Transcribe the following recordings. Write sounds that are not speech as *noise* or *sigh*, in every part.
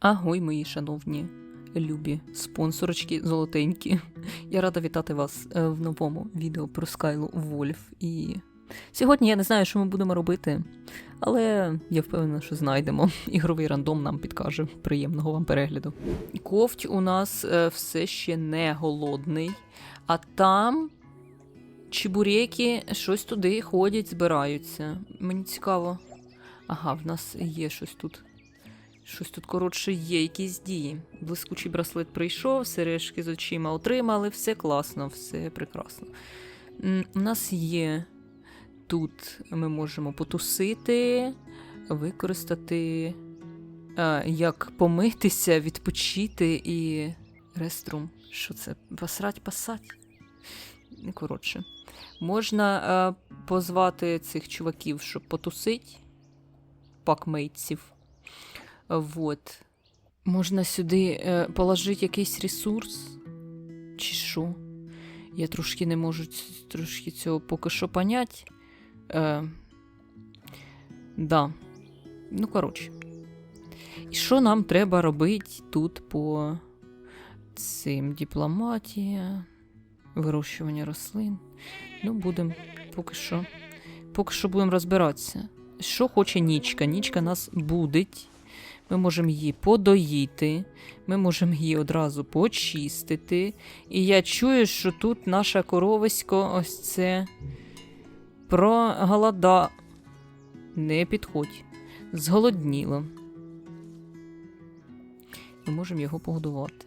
Агой, мої шановні, любі спонсорочки золотенькі. Я рада вітати вас е, в новому відео про Скайлу Вольф. І сьогодні я не знаю, що ми будемо робити, але я впевнена, що знайдемо. *laughs* Ігровий рандом нам підкаже. Приємного вам перегляду. Ковть у нас е, все ще не голодний, а там. Чебуреки щось туди ходять, збираються. Мені цікаво. Ага, в нас є щось тут. Щось тут, коротше, є якісь дії. Блискучий браслет прийшов, сережки з очима отримали, все класно, все прекрасно. У нас є тут ми можемо потусити, використати а, як помитися, відпочити і реструм. Що це? Посрать, пасать? Коротше. Можна а, позвати цих чуваків, щоб потусить, пакмейтців. Вот. Можна сюди е, положити якийсь ресурс? Чи що? Я трошки не можу трошки цього поки що понять. Е, да. Ну, коротше. І що нам треба робити тут по цим дипломатія, вирощування рослин? Ну, будемо поки що. Поки що будемо розбиратися. Що хоче нічка? Нічка нас будить. Ми можемо її подоїти, ми можемо її одразу почистити. І я чую, що тут наша коровисько ось це проголода. Не підходь. Зголодніло. Ми можемо його погодувати.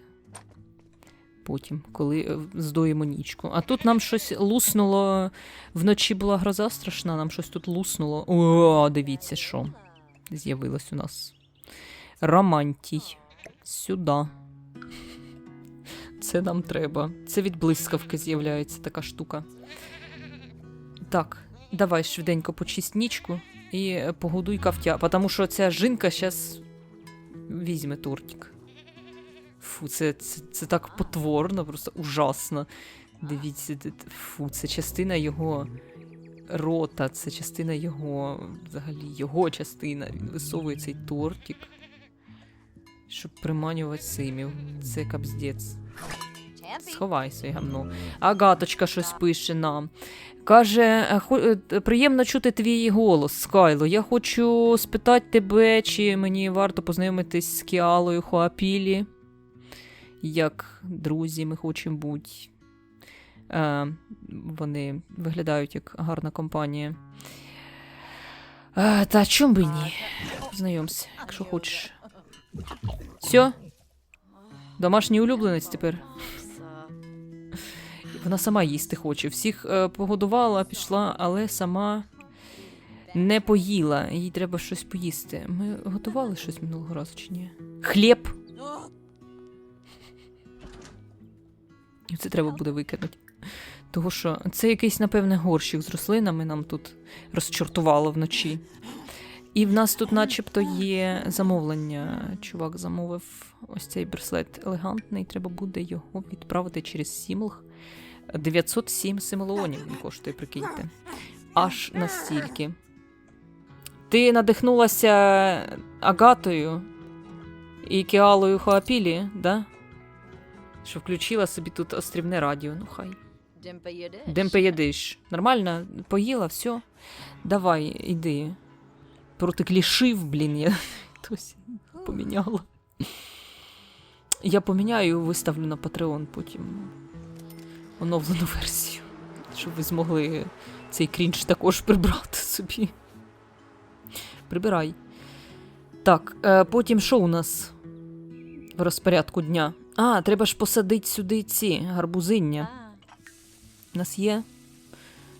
Потім, коли е, здоїмо нічку. А тут нам щось луснуло. Вночі була гроза страшна, нам щось тут луснуло. О, дивіться, що з'явилось у нас. Романтій. Сюди. Це нам треба. Це від блискавки з'являється така штука. Так, давай швиденько почисть нічку і погодуй кавтя, тому що ця жінка зараз візьме тортик. Фу, це, це, це так потворно, просто ужасно. Дивіться, фу, це частина його рота, це частина його, взагалі, його частина. Він висовує цей тортик, щоб приманювати симів. Це капздець. Сховайся, гамно. Агаточка щось пише нам. Каже, «Е, е, приємно чути твій голос, Скайло. Я хочу спитати тебе, чи мені варто познайомитись з Кіалою Хоапілі. Як друзі, ми хочемо бути. Е, вони виглядають як гарна компанія. Е, та чом би ні? Знайомся, якщо хочеш. Все? Домашній улюбленець тепер. Вона сама їсти хоче. Всіх е, погодувала, пішла, але сама не поїла. Їй треба щось поїсти. Ми готували щось минулого разу чи ні? Хліб. Це треба буде викинути. Того що це якийсь, напевне, горщик з рослинами нам тут розчортувало вночі. І в нас тут, начебто, є замовлення. Чувак замовив ось цей браслет елегантний. Треба буде його відправити через Сімлг. 907 симелеонів він коштує, прикиньте. Аж настільки. Ти надихнулася Агатою і Кіалою Хоапілі, да? Що включила собі тут острівне радіо. Ну хай. Дем поїдиш. Нормально? Поїла, все. Давай, іди. Проти клішив, блін, я *laughs* хтось поміняла. Я поміняю, виставлю на Patreon потім оновлену версію. Щоб ви змогли цей крінж також прибрати собі. Прибирай. Так, е, потім що у нас в розпорядку дня? А, треба ж посадити сюди ці гарбузиння. У нас є?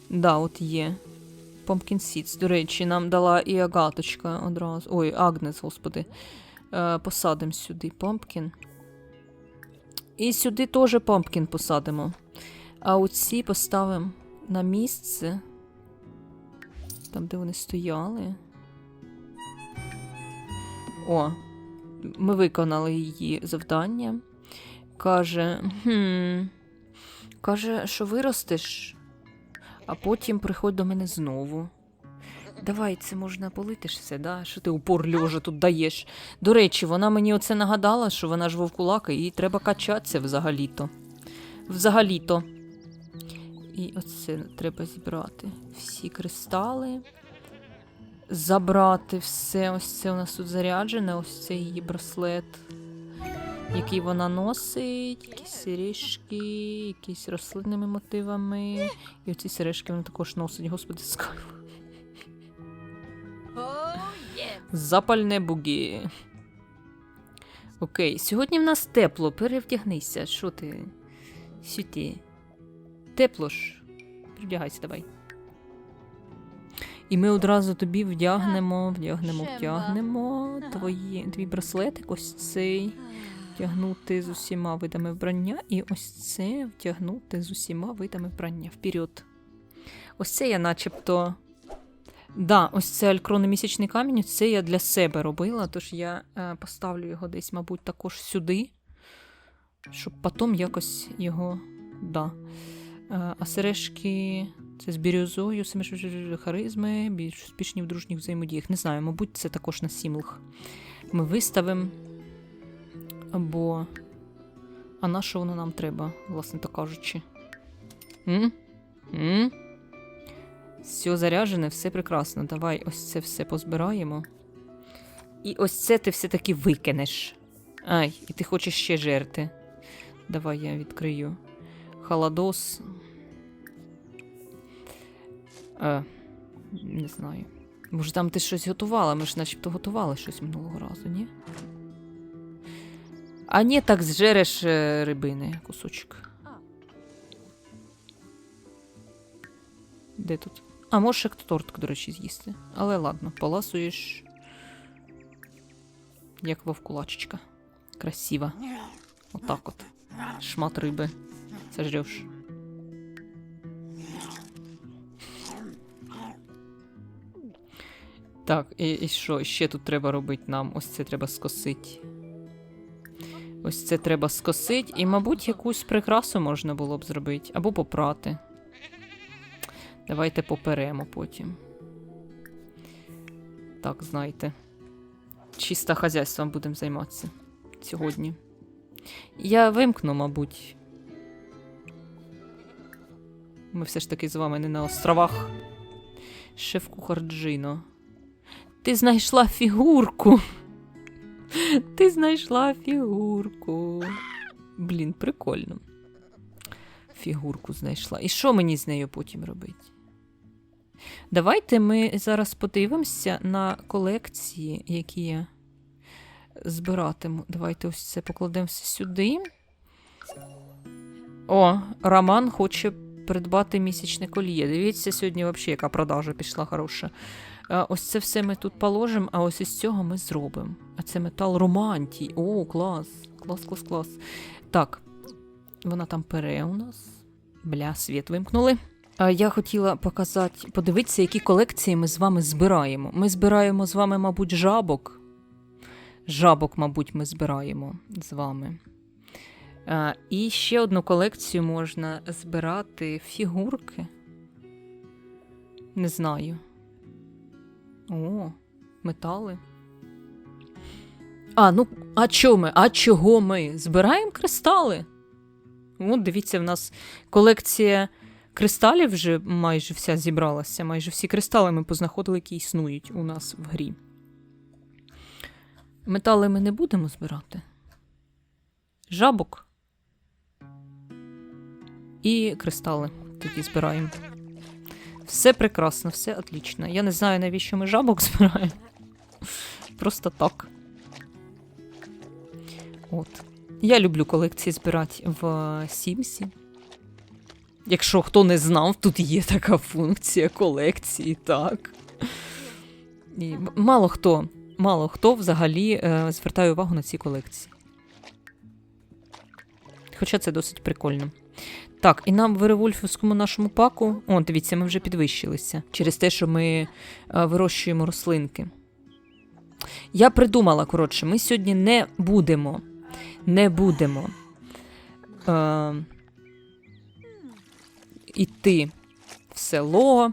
Да, от є. Pumpkin Seeds. До речі, нам дала і агаточка одразу. Ой, Агнес, господи. Е, посадимо сюди Pumpkin. І сюди теж Pumpkin посадимо. А оці поставимо на місце. Там, де вони стояли. О, ми виконали її завдання. Каже, хм, каже, що виростеш, а потім приходь до мене знову. Давай, це можна полити все, да? Що ти упор льожа тут даєш? До речі, вона мені оце нагадала, що вона ж вовкулака, і треба качатися взагалі-то. Взагалі-то. І оце треба зібрати. Всі кристали. Забрати все. Ось це у нас тут заряджене, ось це її браслет, який вона носить, якісь сережки, якісь рослинними мотивами. І оці сережки вона також носить, господи, скай. Запальне бугі. Окей, сьогодні в нас тепло, перевдягнися. Що ти? Сюди. Тепло ж. Перевдягайся, давай. І ми одразу тобі вдягнемо, вдягнемо, вдягнемо твої, твій браслетик, ось цей. Вдягнути з усіма видами вбрання, і ось це вдягнути з усіма видами вбрання. Вперед. Ось це я начебто. Да, ось це алькронний місячний камінь, це я для себе робила, тож я е, поставлю його десь, мабуть, також сюди, щоб потім якось його. Да. Е, а сережки це з бірюзою, харизми, більш успішні в дружніх взаємодіях. Не знаю, мабуть, це також на сімлах. Ми виставимо. Бо. А на що воно нам треба, власне то кажучи? М? М? Все заряджене, все прекрасно. Давай ось це все позбираємо. І ось це ти все-таки викинеш. Ай, і ти хочеш ще жерти. Давай я відкрию. Халадос. Е, не знаю. Може, там ти щось готувала? Ми ж начебто готували щось минулого разу, ні? А ні, так зжереш е, рибини кусочок. Де тут? А, можеш як тортик, до речі, з'їсти. Але ладно, поласуєш. Як вовкулачечка. Красиво. Отак от. Шмат риби. Сожреш. Так, і, і що? Ще тут треба робити нам? Ось це треба скосити. Ось це треба скосити. І, мабуть, якусь прикрасу можна було б зробити. Або попрати. Давайте поперемо потім. Так, знаєте. Чисто хазяйством будемо займатися сьогодні. Я вимкну, мабуть. Ми все ж таки з вами не на островах. Шеф-кухар Джино. Ти знайшла фігурку. *laughs* Ти знайшла фігурку. Блін, прикольно. Фігурку знайшла. І що мені з нею потім робити? Давайте ми зараз подивимося на колекції, які я збиратиму. Давайте ось це покладемо все сюди. О, Роман хоче придбати місячне коліє. Дивіться, сьогодні взагалі яка продажа пішла хороша. Ось це все ми тут положимо, а ось із цього ми зробимо. А це метал романтій. О, клас. Клас, клас, клас. Так, вона там пере у нас. Бля, світ вимкнули. Я хотіла показати, подивитися, які колекції ми з вами збираємо. Ми збираємо з вами, мабуть, жабок. Жабок, мабуть, ми збираємо з вами. І ще одну колекцію можна збирати фігурки. Не знаю. О, метали. А, ну, а чого ми? А чого ми? Збираємо кристали. От, дивіться, в нас колекція кристалів вже майже вся зібралася. Майже всі кристали ми познаходили, які існують у нас в грі. Метали ми не будемо збирати. Жабок. І кристали тоді збираємо. Все прекрасно, все отлично. Я не знаю, навіщо ми жабок збираємо. Просто так. От. Я люблю колекції збирати в Сімсі. Якщо хто не знав, тут є така функція колекції, так. І мало хто, мало хто взагалі е, звертає увагу на ці колекції. Хоча це досить прикольно. Так, і нам в Веревольфівському нашому паку. О, дивіться, ми вже підвищилися через те, що ми е, вирощуємо рослинки. Я придумала, коротше, ми сьогодні не будемо. Не будемо. Е, іти в село,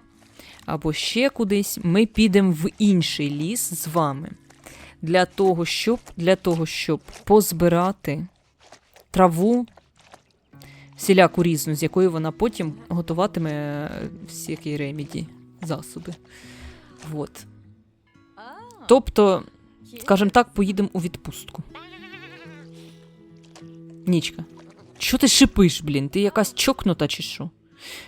або ще кудись, ми підемо в інший ліс з вами. Для того, щоб, для того, щоб позбирати траву всіляку різну, з якої вона потім готуватиме всякі реміді, засоби. Вот. Тобто, скажімо так, поїдемо у відпустку. Нічка. Що ти шипиш, блін? Ти якась чокнута чи що?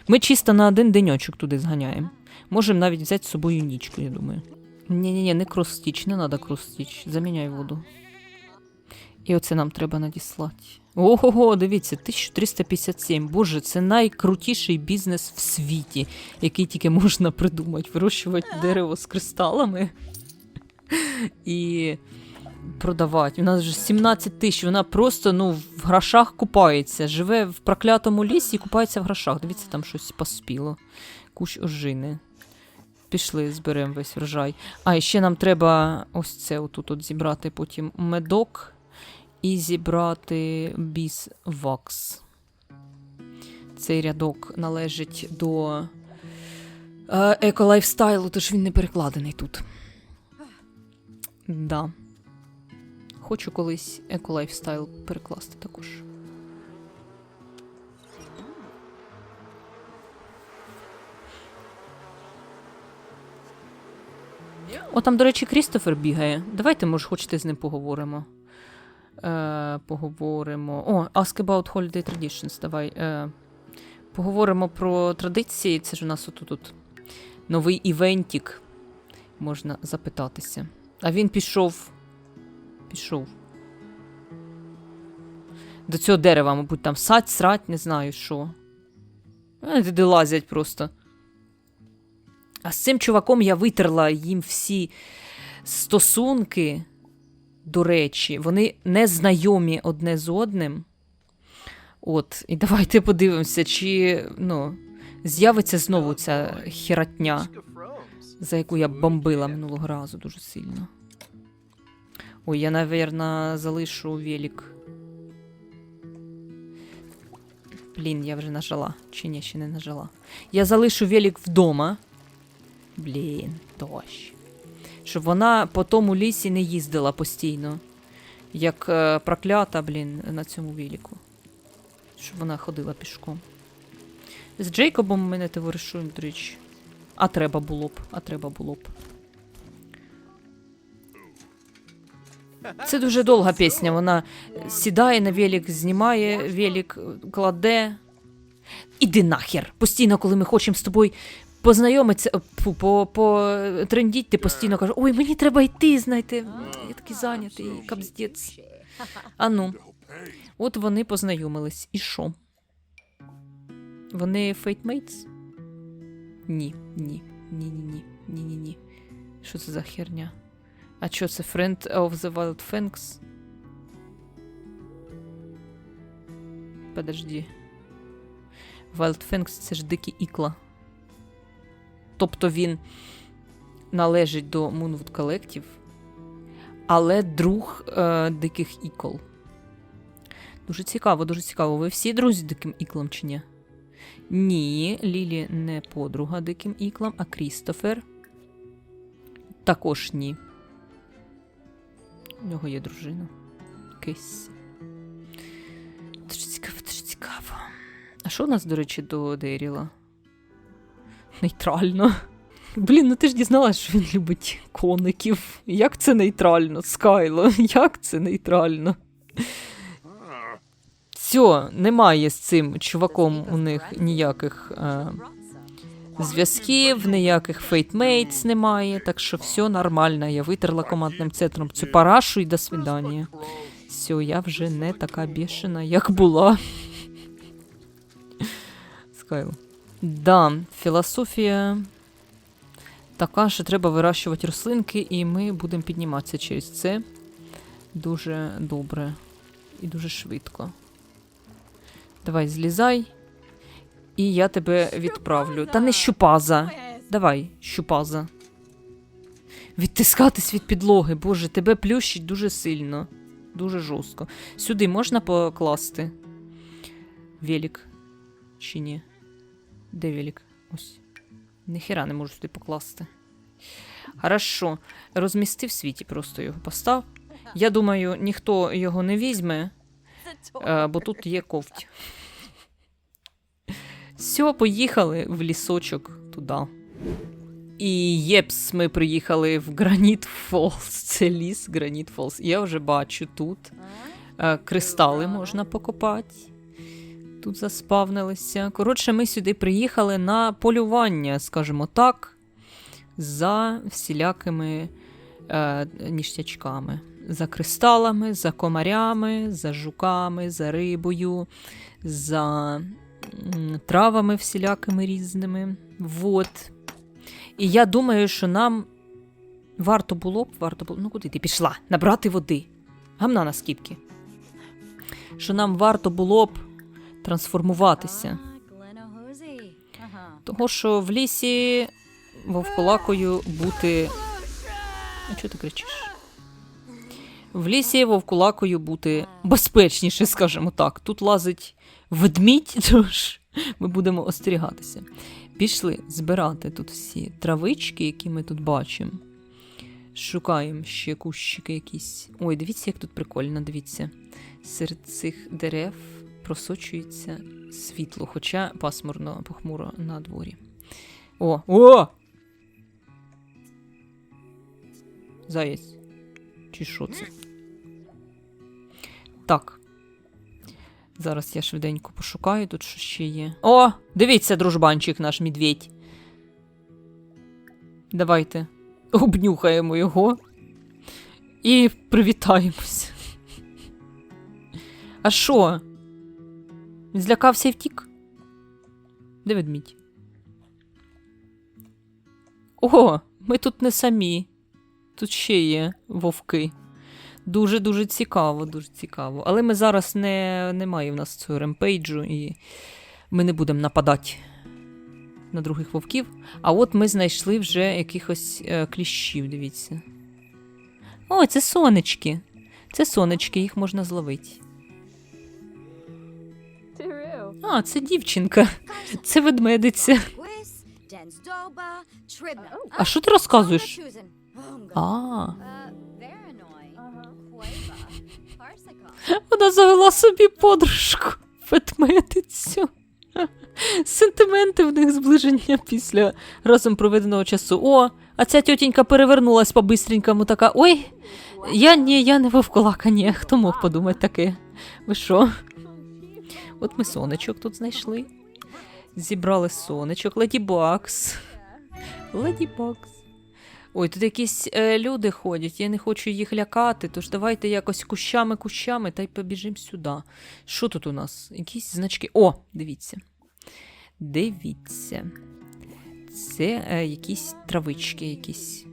Ми чисто на один деньочок туди зганяємо. Можемо навіть взяти з собою нічку, я думаю. Ні-ні-ні, не кросстіч, не треба кросстіч. Заміняй воду. І оце нам треба надіслати. Ого, дивіться, 1357. Боже, це найкрутіший бізнес в світі, який тільки можна придумати. Вирощувати дерево з кристалами і продавати. У нас вже 17 тисяч, вона просто ну, в грошах купається. Живе в проклятому лісі і купається в грошах. Дивіться, там щось поспіло. Кущ ожини. Пішли, зберемо весь врожай. А, і ще нам треба ось це отут от зібрати потім медок і зібрати біс вакс. Цей рядок належить до е, еколайфстайлу, тож він не перекладений тут. Да. Хочу колись еколайфстайл перекласти також. О, там, до речі, Крістофер бігає. Давайте, може, хочете з ним поговоримо. Е, поговоримо. О, Ask about Holiday Traditions. Давай. Е, поговоримо про традиції. Це ж у нас отут тут новий івентік. Можна запитатися. А він пішов. Пішов. До цього дерева, мабуть, там сать, срать, не знаю що. Туди лазять просто. А з цим чуваком я витерла їм всі стосунки, до речі, вони не знайомі одне з одним. От, і давайте подивимося, чи ну, з'явиться знову ця хіратня, за яку я бомбила минулого разу дуже сильно. Ой, я, навірно, залишу велик. Блін, я вже нажала. Чи ні, ще не нажала. Я залишу велик вдома. Блін, дощ. Щоб вона по тому лісі не їздила постійно. Як е, проклята, блін, на цьому велику. Щоб вона ходила пішком. З Джейкобом ми не товаришуємо, до речі. А треба було б, а треба було б. Це дуже довга пісня. Вона сідає на велик, знімає велик, кладе. Іди нахер. Постійно, коли ми хочемо з тобою познайомитися, фу, по, по трендіть, ти постійно кажеш, ой, мені треба йти, знаєте, я такий зайнятий, капздець. А ну, от вони познайомились. І що? Вони фейтмейтс? Ні, ні, ні, ні, ні, ні, ні, ні. Що це за херня? А що це Friend of the Wild Fangs? Подожди. Wild Fangs це ж дикі ікла. Тобто він належить до Moonwood Collective, але друг е, диких ікол. Дуже цікаво, дуже цікаво. Ви всі друзі диким іклам чи ні? Ні, Лілі не подруга диким іклам, а Крістофер. Також ні. У нього є дружина. Кейс. Дуже цікаво, дуже цікаво. А що у нас, до речі, до Дейріла? Нейтрально. Блін, ну ти ж дізналась, що він любить коників. Як це нейтрально, Скайло? Як це нейтрально? Все, немає з цим чуваком у них ніяких е, зв'язків, ніяких фейтмейтс немає, так що все нормально. Я витерла командним центром цю парашу і до свидання. Все, я вже не така бішена, як була. Скайло. Да, філософія така, що треба вирощувати рослинки, і ми будемо підніматися через це дуже добре і дуже швидко. Давай, злізай, і я тебе відправлю. Та не щупаза. Давай, щупаза. Відтискатись від підлоги. Боже, тебе плющить дуже сильно. Дуже жорстко. Сюди можна покласти? Велик. Чи ні? Де велик? Ось. Ніхера не можу сюди покласти. Хорошо. Розмістив в світі, просто його постав. Я думаю, ніхто його не візьме, е, бо тут є ковть. Все, поїхали в лісочок туди. І єпс, ми приїхали в Граніт Фолз. Це ліс Граніт Фолз. Я вже бачу тут. Е, кристали можна покопати. Тут заспавнилися. Коротше, ми сюди приїхали на полювання, скажімо так, за всілякими е, ніштячками. За кристалами, за комарями, за жуками, за рибою, за травами всілякими різними. Вот. І я думаю, що нам варто було б, варто було. Ну, куди ти пішла? Набрати води. Гамна на скіпки. Що нам варто було б трансформуватися. Того, що в лісі вовкулакою бути. А чого ти кричиш? В лісі вовкулакою бути безпечніше, скажімо так. Тут лазить ведмідь, *laughs* тож ми будемо остерігатися. Пішли збирати тут всі травички, які ми тут бачимо. Шукаємо ще кущики якісь. Ой, дивіться, як тут прикольно, дивіться. Серед цих дерев просочується світло, хоча пасмурно похмуро на дворі. О! О! Заєць. Чи що це? Так. Зараз я швиденько пошукаю, тут що ще є. О! Дивіться, дружбанчик наш медведь. Давайте обнюхаємо його і привітаємося. А що? Він злякався і втік? Де ведмідь? О, ми тут не самі. Тут ще є вовки. Дуже-дуже цікаво, дуже цікаво. Але ми зараз не, немає в нас цього ремпейджу, і ми не будемо нападати на других вовків. А от ми знайшли вже якихось е, кліщів, дивіться. О, це сонечки. Це сонечки, їх можна зловити. А, це дівчинка. Це ведмедиця. А що ти розказуєш? А, вона завела собі подружку ведмедицю. Сентименти в них зближення після разом проведеного часу. О, а ця тьотінька перевернулась по-бистренькому, така. Ой, я ні, я не вовкулака, ні. Хто мог подумати таке? Ви що? От ми сонечок тут знайшли. Зібрали сонечок, Леді Бакс. Леді Бакс. Ой, тут якісь е, люди ходять, я не хочу їх лякати, тож давайте якось кущами-кущами та й побіжимо сюди. Що тут у нас? Якісь значки. О, дивіться. Дивіться. Це е, якісь травички, якісь.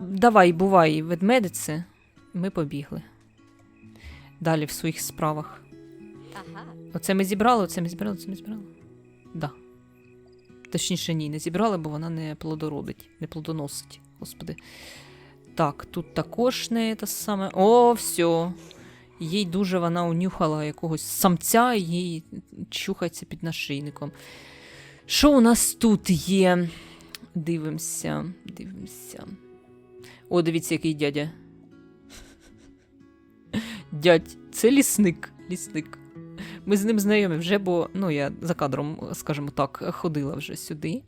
Давай, бувай, ведмедице. Ми побігли. Далі в своїх справах. Оце ми зібрали, оце ми зібрали, оце ми зібрали. Да. Точніше, ні, не зібрали, бо вона не плодородить, не плодоносить. Господи. Так, тут також не те саме. О, все. Їй дуже вона унюхала якогось самця, і їй чухається під нашийником. Що у нас тут є? Дивимося, дивимося. О, дивіться, який дядя. *laughs* Дядь, це лісник. Лісник. Ми з ним знайомі вже, бо ну, я за кадром, скажімо так, ходила вже сюди.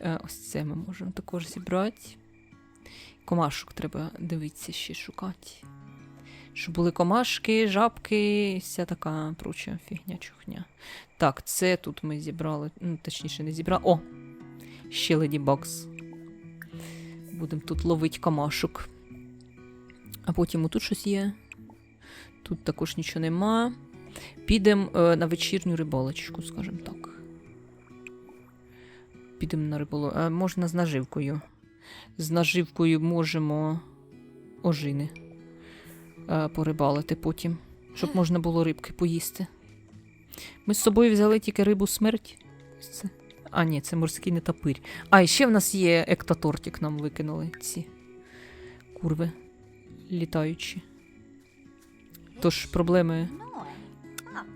Е, Ось це ми можемо також зібрати. Комашок треба дивитися ще шукати. Щоб були комашки, жабки, вся така проча фігня чухня. Так, це тут ми зібрали. Ну, точніше, не зібрали. О! Ще Леді Бакс. Будемо тут ловити комашок. А потім тут щось є. Тут також нічого нема. Підемо е, на вечірню рибалочку, скажімо так. Підемо на риболу. Е, можна з наживкою. З наживкою можемо ожини е, порибалити потім, щоб можна було рибки поїсти. Ми з собою взяли тільки рибу смерть. Це. А, ні, це морський нетопирь. А, і ще в нас є ектотортик, нам викинули ці курви літаючі. Тож проблеми.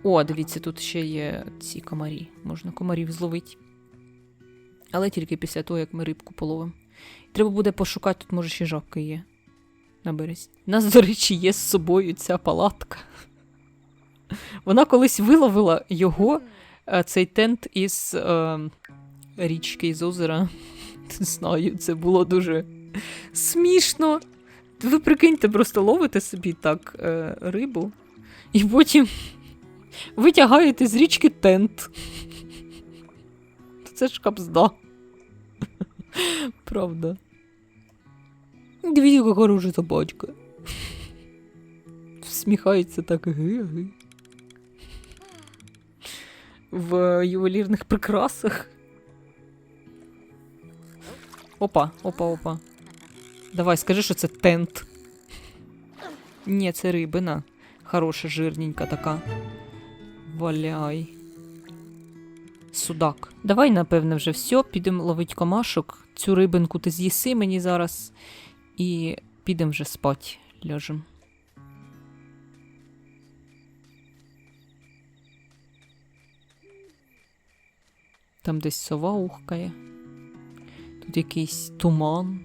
О, дивіться, тут ще є ці комарі. Можна комарів зловити. Але тільки після того, як ми рибку половимо. Треба буде пошукати, тут може ще жабка є. На березі. У нас, до речі, є з собою ця палатка. Вона колись виловила його, е, цей тент із е, річки, із озера. Не знаю, це було дуже смішно. Ви прикиньте, просто ловите собі так е, рибу, і потім витягаєте з річки тент. Це ж капзда. Правда. Дивіться, яка хороша собачка. Всміхається так ги-ги. В ювелірних прикрасах. Опа, опа, опа. Давай, скажи, що це тент. Ні, це рибина. Хороша, жирненька така. Валяй. Судак. Давай, напевне, вже все. Підемо ловить комашок. Цю рибинку ти з'їси мені зараз. І підемо вже спать. Ляжем. Там десь сова ухкає. Тут якийсь туман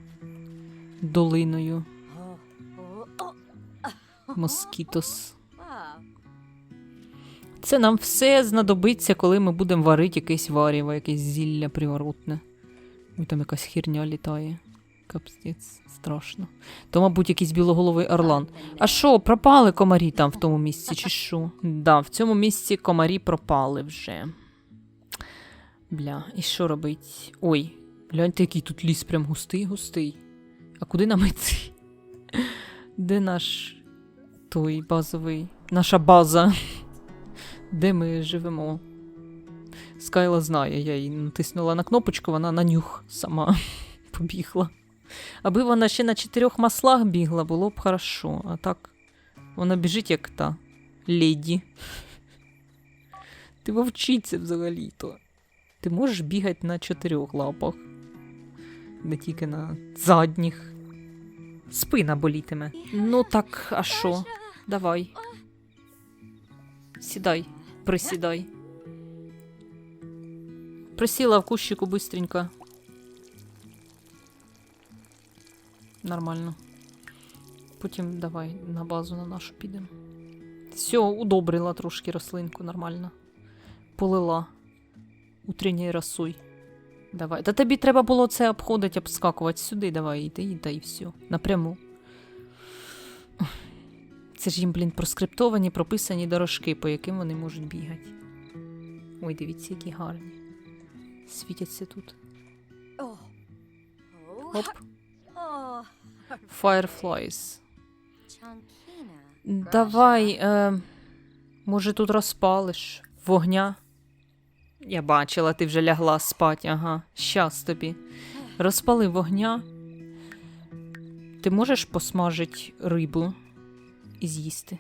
долиною. Москітос. Це нам все знадобиться, коли ми будемо варити якесь варіво, якесь зілля приворотне. Ой, там якась херня літає. Капстець, страшно. То, мабуть, якийсь білоголовий орлан. А що, пропали комарі там в тому місці, чи що? Да, в цьому місці комарі пропали вже. Бля, і що робить? Ой, гляньте, який тут ліс прям густий, густий. А куди нам йти? Де наш той базовий? Наша база? Де ми живемо? Скайла знає, я їй натиснула на кнопочку, вона на нюх сама *laughs* побігла. Аби вона ще на чотирьох маслах бігла, було б хорошо. А так, вона біжить як та леді. Ти вовчиця взагалі-то. Ти можеш бігати на чотирьох лапах, не тільки на задніх. Спина болітиме. Ну так, а що? Давай. Сідай, присідай. Присіла в кущику быстренько. Нормально. Потім давай на базу на нашу підемо. Все, удобрила трошки рослинку, нормально. Полила. Утренньою росой. Давай. Та тобі треба було це обходити, обскакувати сюди, давай, іди, іди, і все. Напряму. Це ж їм, блін, проскриптовані, прописані дорожки, по яким вони можуть бігати. Ой, дивіться, які гарні. Світяться тут. Оп. Fireflies. Давай, е, може, тут розпалиш вогня. Я бачила, ти вже лягла спать, ага. Щас тобі. Розпали вогня. Ти можеш посмажити рибу і з'їсти?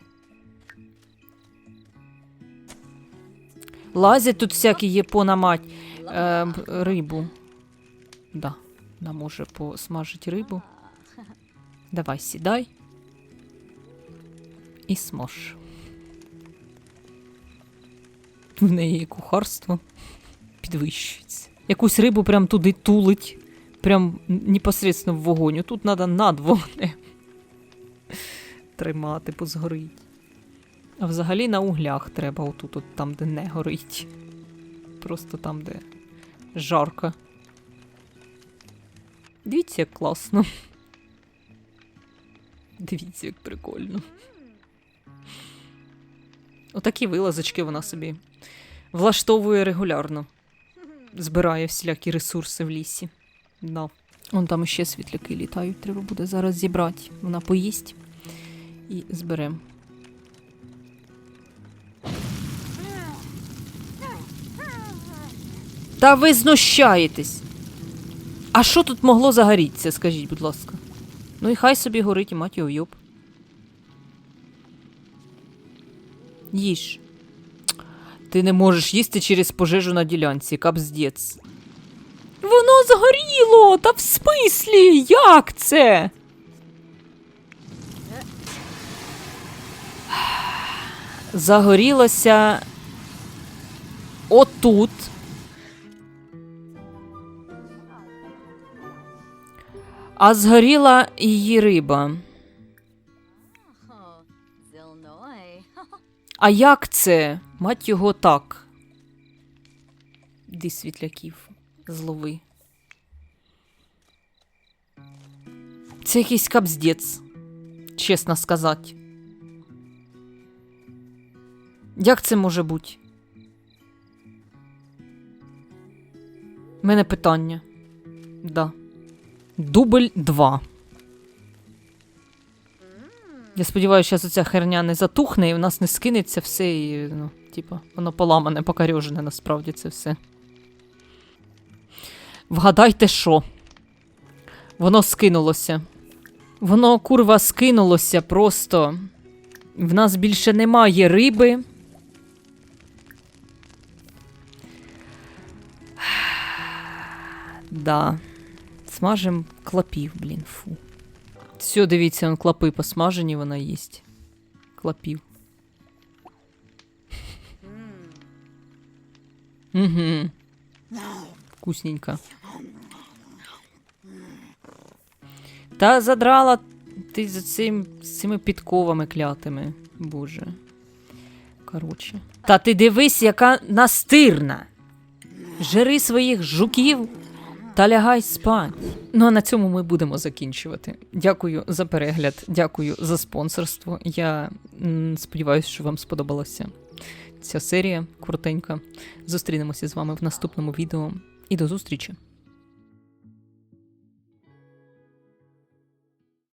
Лазять тут всякі є понамать е, рибу. Да, вона може посмажити рибу. Давай, сідай. І смаж. В неї кухарство підвищується. Якусь рибу прям туди тулить. Прям непосредственно в вогонь. Тут треба над вогнем тримати, бо згорить. А взагалі на углях треба отут, от там, де не горить. Просто там, де жарко. Дивіться, як класно. Дивіться, як прикольно. Отакі вилазочки вона собі влаштовує регулярно. Збирає всілякі ресурси в лісі. Да. Вон там ще світляки літають, треба буде зараз зібрати. Вона поїсть і зберемо. Та ви знущаєтесь. А що тут могло загорітися, скажіть, будь ласка. Ну і хай собі горить і мать його йоб. Їж. Ти не можеш їсти через пожежу на ділянці, капздець. Воно згоріло! Та в смислі? Як це? Загорілося отут. А згоріла її риба. А як це? Мать його так. Ді світляків. Злови. Це якийсь капздець. Чесно сказати. Як це може бути? У мене питання. Да. Дубль 2. Я сподіваюся, що ця херня не затухне і в нас не скинеться все, і, ну, типа, воно поламане, покарьожене насправді це все. Вгадайте, що? Воно скинулося. Воно, курва, скинулося просто. В нас більше немає риби. Да. Смажем клопів, блін, фу. Все, дивіться, он клопи посмажені, вона їсть. Клопів. Угу. Вкусненько. Та задрала ти за цим, з цими підковами клятими. Боже. Коротше. Та ти дивись, яка настирна. Жери своїх жуків та лягай спать. Ну а на цьому ми будемо закінчувати. Дякую за перегляд, дякую за спонсорство. Я сподіваюся, що вам сподобалася ця серія коротенька. Зустрінемося з вами в наступному відео і до зустрічі!